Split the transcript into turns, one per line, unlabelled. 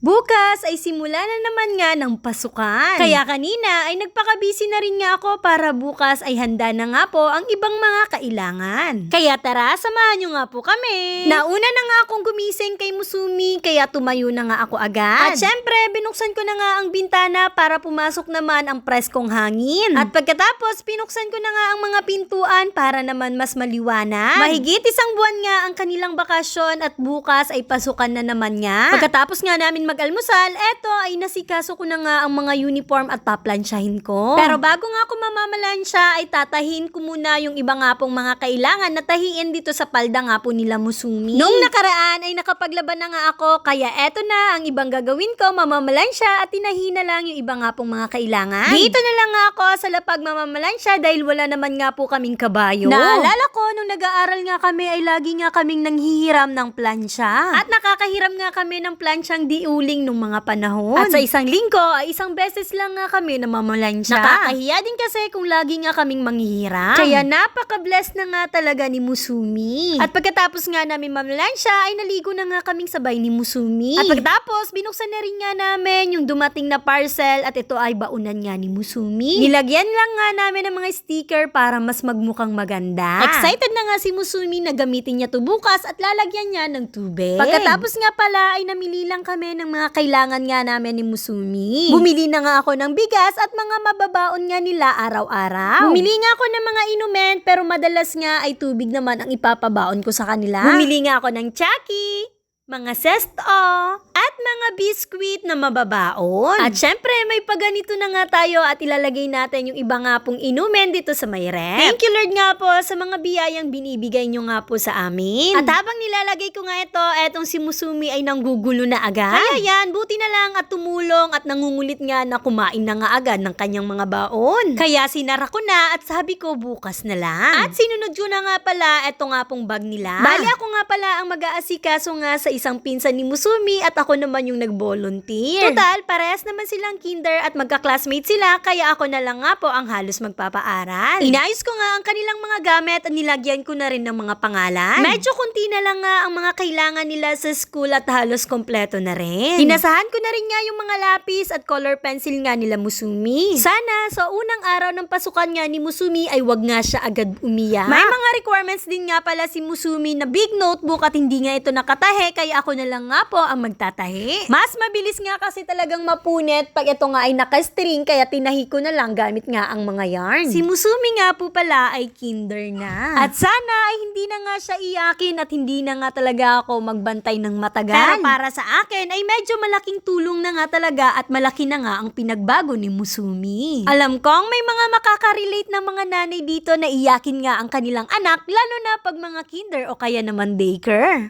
Bukas ay simula na naman nga ng pasukan. Kaya kanina ay nagpakabisi na rin nga ako para bukas ay handa na nga po ang ibang mga kailangan. Kaya tara, samahan nyo nga po kami. Nauna na nga akong gumising kay Musumi kaya tumayo na nga ako agad. At syempre, binuksan ko na nga ang bintana para pumasok naman ang preskong hangin. At pagkatapos, pinuksan ko na nga ang mga pintuan para naman mas maliwanag. Mahigit isang buwan nga ang kanilang bakasyon at bukas ay pasukan na naman nga. Pagkatapos nga namin mag-almusal, eto ay nasikaso ko na nga ang mga uniform at paplansyahin ko. Pero bago nga ako mamamalansya ay tatahin ko muna yung iba nga pong mga kailangan na tahiin dito sa palda nga po nila Musumi. Nung nakaraan ay nakapaglaban na nga ako kaya eto na ang ibang gagawin ko mamamalansya at tinahina lang yung iba nga pong mga kailangan. Dito na lang nga ako sa lapag mamamalansya dahil wala naman nga po kaming kabayo. Naalala ko nung nag-aaral nga kami ay lagi nga kaming nanghihiram ng plansya. At nakakahiram nga kami ng plansyang diuling nung mga panahon. At sa isang linggo ay isang beses lang nga kami namamalansya. Nakakahiya din kasi kung lagi nga kaming manghihiram. Kaya napaka-blessed na nga talaga ni Musumi. At pagkatapos nga namin mamalansya ay naligo na nga kaming sabay ni Musumi. At pagkatapos binuksan na rin nga namin yung dumating na parcel at ito ay baunan nga ni Musumi. Nilagyan lang nga namin ng mga sticker para mas magmukhang maganda. Excited na nga si Musumi na gamitin niya to bukas at lalagyan niya ng tubig. Pagkatapos nga pala ay namili lang kami ng mga kailangan nga namin ni Musumi. Bumili na nga ako ng bigas at mga mababaon nga nila araw-araw. Bumili nga ako ng mga inumin pero madalas nga ay tubig naman ang ipapabaon ko sa kanila. Bumili nga ako ng chaki, mga sesto, at mga biskwit na mababaon. At syempre, may paganito na nga tayo at ilalagay natin yung iba nga pong inumin dito sa may rep. Thank you Lord nga po sa mga biyayang binibigay nyo nga po sa amin. At habang nilalagay ko nga ito, etong si Musumi ay nanggugulo na agad. Kaya yan, buti na lang at tumulong at nangungulit nga na kumain na nga agad ng kanyang mga baon. Kaya sinara ko na at sabi ko bukas na lang. At sinunod ko na nga pala, eto nga pong bag nila. Bali ako nga pala ang mag-aasikaso nga sa isang pinsan ni Musumi at ako naman yung nag-volunteer. Total, parehas naman silang kinder at magka-classmate sila kaya ako na lang nga po ang halos magpapaaral. Inayos ko nga ang kanilang mga gamit at nilagyan ko na rin ng mga pangalan. Medyo kunti na lang nga ang mga kailangan nila sa school at halos kompleto na rin. Hinasahan ko na rin nga yung mga lapis at color pencil nga nila Musumi. Sana sa unang araw ng pasukan nga ni Musumi ay wag nga siya agad umiyak. May mga requirements din nga pala si Musumi na big notebook at hindi nga ito nakatahe kaya ako na lang nga po ang magtatahi. Mas mabilis nga kasi talagang mapunit pag ito nga ay nakastring kaya tinahi ko na lang gamit nga ang mga yarn. Si Musumi nga po pala ay kinder na. At sana ay hindi na nga siya iyakin at hindi na nga talaga ako magbantay ng matagal. Pero para sa akin ay medyo malaking tulong na nga talaga at malaki na nga ang pinagbago ni Musumi. Alam kong may mga makaka-relate na mga nanay dito na iyakin nga ang kanilang anak lalo na pag mga kinder o kaya naman daycare.